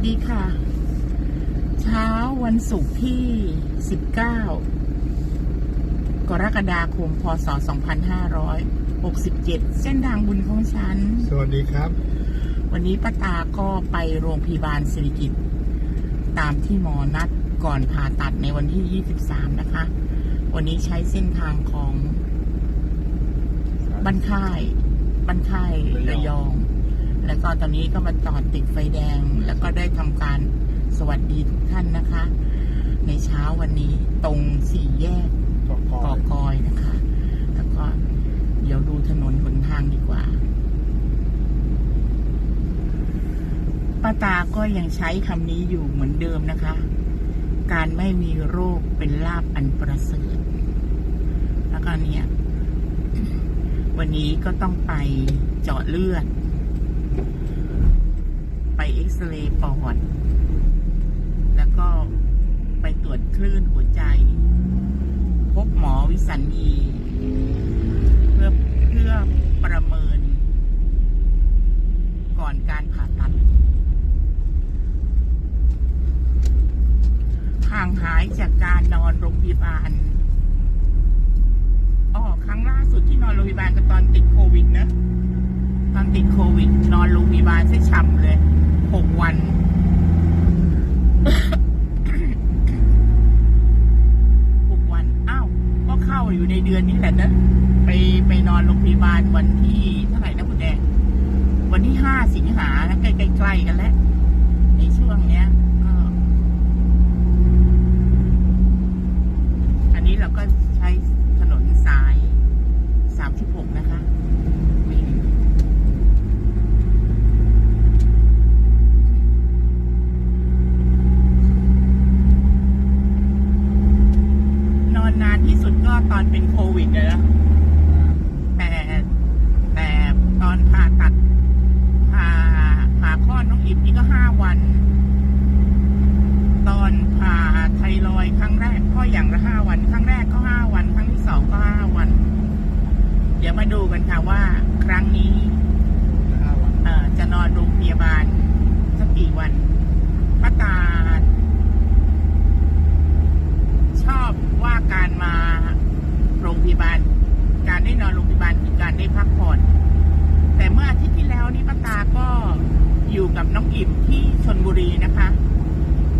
วัสดีค่ะ เช้าวันศุกร์ที่ 19 กรกฎาคม พศ 2567 เส้นทางบุญของฉัน สวัสดีครับ วันนี้ป้าตาก็ไปโรงพยาบาลสิริกิตตามที่หมอนัดก่อนผ่าตัดในวันที่ 23 นะคะ วันนี้ใช้เส้นทางของบ้านค่ายบ้านค่ายระยอง แล้วก็ตอนนี้ก็มาจอดติดไฟแดง แล้วก็ได้ทำการสวัสดีทุกท่านนะคะ ในเช้าวันนี้ตรงสี่แยกกอกกอกอยนะคะ แล้วก็เดี๋ยวดูถนนหนทางดีกว่าป้าตาก็ยังใช้คำนี้อยู่เหมือนเดิมนะคะ การไม่มีโรคเป็นลาบอันประเสริฐแล้วก็เนี่ยวันนี้ก็ต้องไปเจาะเลือด ไปเอ็กซเรย์ปอด แล้วก็ไปตรวจคลื่นหัวใจ พบหมอวิสัญญีเพื่อเพื่อประเมิน ก่อนการผ่าตัด ห่างหายจากการนอนโรงพยาบาลอ๋อครั้งล่าสุดที่นอนโรงพยาบาลก็ตอนติดโควิดนะ ตอนติดโควิด นอนโรงพยาบาลใช้ช่ำเลยหกวัน หกวัน อ้าว ก็เข้าอยู่ในเดือนนี้แหละนะ ไปไปนอนโรงพยาบาลวันที่เท่าไหร่นะคุณแดง วันที่ห้าสิงหานะใกล้ๆกันแล้ว ในช่วงเนี้ยก็อันนี้เราก็ใช้ถนนสายสามสิบหกนะคะวิ่ง นอนนานที่สุดก็ตอนเป็นโควิดเลยนะแต่แต่ตอนผ่าตัดผ่าผ่าคลอดน้องอิมนี่ก็ห้าวัน ตอนผ่าไทรอยด์ครั้งแรกก็อย่างละห้าวัน ครั้งแรกก็ห้าวัน ครั้งที่สองก็ห้าวัน เดี๋ยวมาดูกันค่ะว่า ครั้งนี้ห้าวันเอ่อจะนอนโรงพยาบาลสักกี่วันป้าตา ชอบว่าการมาโรงพยาบาล การได้นอนโรงพยาบาลคือการได้พักผ่อน แต่เมื่ออาทิตย์ที่แล้วนี่ป้าตาก็อยู่กับน้องอิ่มที่ชนบุรีนะคะ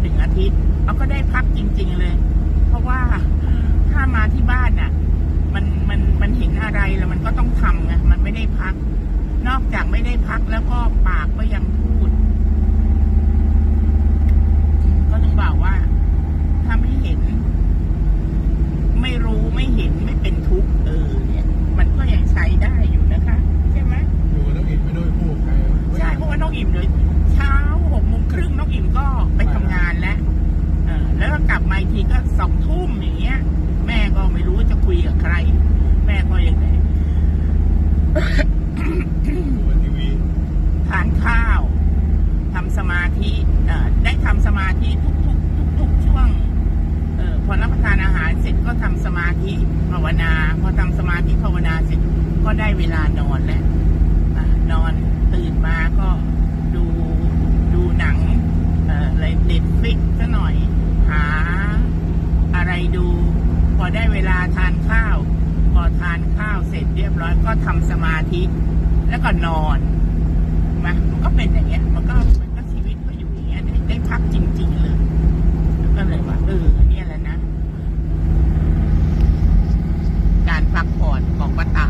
ถึงอาทิตย์เราก็ได้พักจริง ๆเลย เพราะว่าถ้ามาที่บ้านน่ะ มันมันมันเห็นอะไรแล้วมันก็ต้องทำไงมันไม่ได้พัก นอกจาก ไม่ได้พักแล้วก็ปากก็ยังพูด ก็ต้องบอกว่า ถ้าไม่เห็น ไม่รู้ไม่เห็นไม่เป็นทุกข์เออ เนี่ย มันก็ยังใช้ได้อยู่นะคะ ใช่ไหม อยู่กับน้องอินไม่ด้วยพูดใคร ใช่เพราะว่าน้องอิ่มเลยเช้าหกโมงครึ่งน้องอิ่มก็ไปทำงานแล้วเออแล้วก็กลับมาอีกทีก็สองทุ่มอย่างเงี้ย แม่ก็ไม่รู้จะคุยกับใคร แม่ก็ยังไง อยู่กับทีวี ทานข้าวทำสมาธิเอ่อได้ทำสมาธิทุกทุกทุกทุกๆช่วงเออพอรับประทานอาหารเสร็จก็ทำสมาธิภาวนา พอทำสมาธิภาวนาเสร็จก็ได้เวลานอนแล้วอ่านอนตื่นมาก็ดูดูหนัง เอ่ออะไรเน็ตฟิกซะหน่อย หาอะไรดู พอ ได้เวลาทานข้าว พอทานข้าวเสร็จเรียบร้อยก็ทำสมาธิแล้วก็นอนมามันก็เป็นอย่างเงี้ยมันก็มันก็ชีวิตก็อยู่อย่างเงี้ยได้ได้พักจริง ๆ เลยแล้วก็เลยว่าเออเนี่ยแหละนะ การพักผ่อนของป้าตา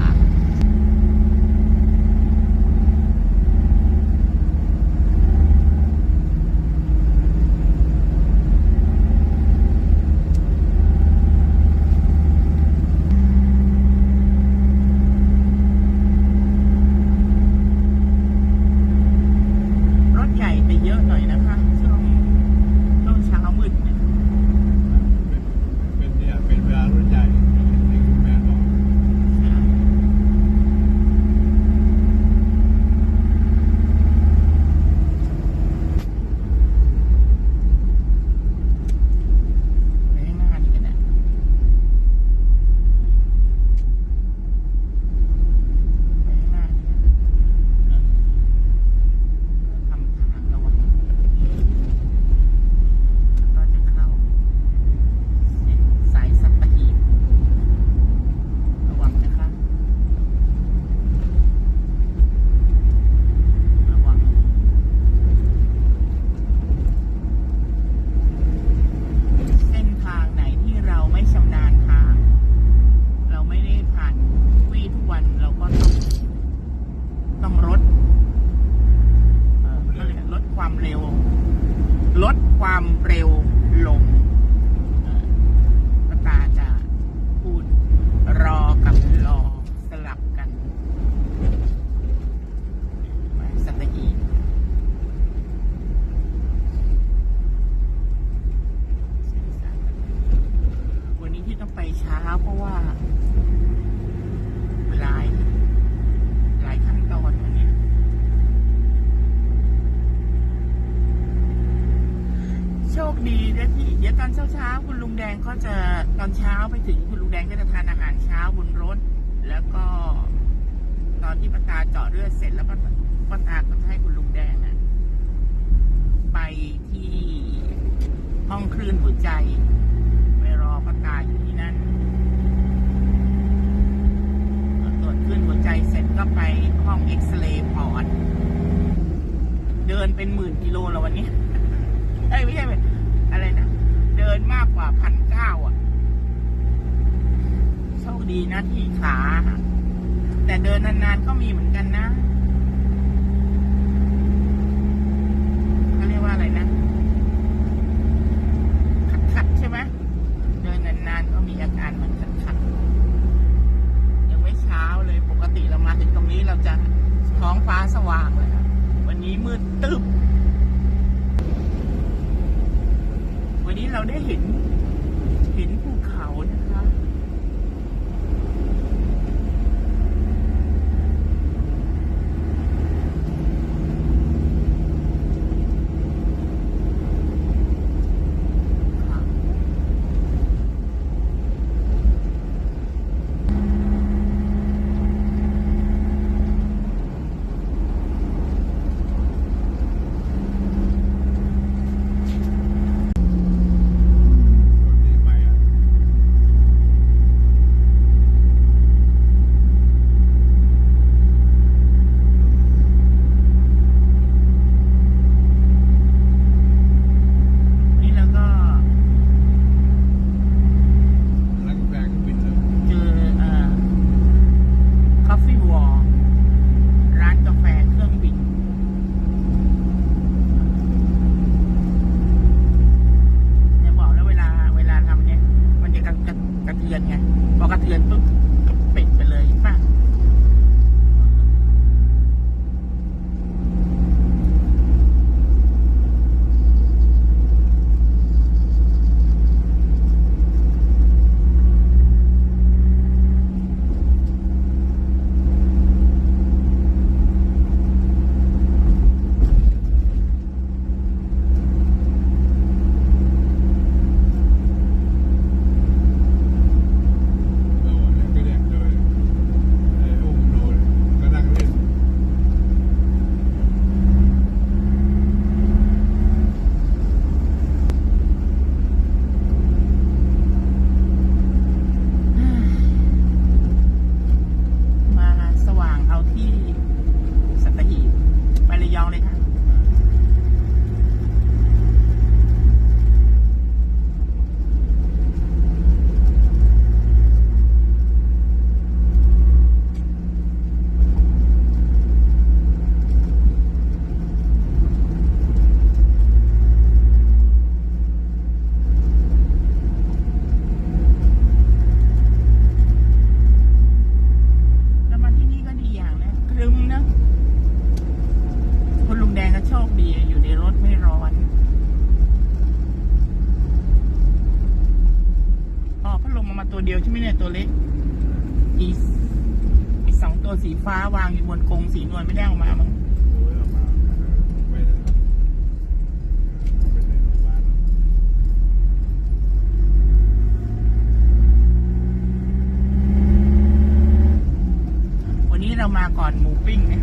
้องลดลดความเร็ว ลดความเร็วลงตาจะพูดรอกับรอสลับกันสัตหีบวันนี้ที่ต้องไปช้าเพราะว่า เวลา ดี๋ยวตอนเช้าๆคุณลุงแดงก็จะตอนเช้าไปถึงคุณลุงแดงก็จะทานอาหารเช้าบนรถ แล้วก็ ตอนที่ป้าตาเจาะเลือดเสร็จแล้วป้าปตาก็จะให้คุณลุงแดงอะไปที่ห้องคลื่นหัวใจไปรอป้าตาอยู่ที่นั่นตรวจขึ้นหัวใจเสร็จก็ไปห้องเอ็กซเรย์ปอดเดินเป็นหมื่นกิโลแล้ววันนี้เอ้ยไม่ใช่อะไรนะ ดินมากกว่าพันเก้าอะโชคดีนะที่ขา แต่เดินนานๆก็มีเหมือนกันนะ อีอีสองตัวสีฟ้าวางอยู่บนกรงสีนวลไม่ได้ออกมามั้งวันนี้เรามาก่อนหมูปิ้งเนี่ย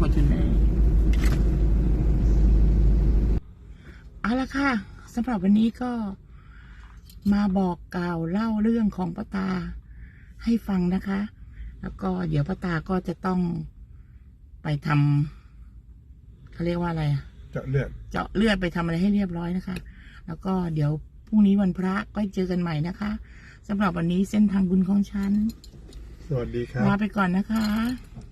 ฟอร์จูเนอร์เอาละค่ะสำหรับวันนี้ก็มาบอกกล่าวเล่าเรื่องของป้าตาให้ฟังนะคะ แล้วก็เดี๋ยวป้าตาก็จะต้องไปทำเขาเรียกว่าอะไรอะเจาะเลือดเจาะเลือดไปทำอะไรให้เรียบร้อยนะคะ แล้วก็เดี๋ยวพรุ่งนี้วันพระก็เจอกันใหม่นะคะสำหรับวันนี้เส้นทางบุญของฉัน สวัสดีครับลาไปก่อนนะคะส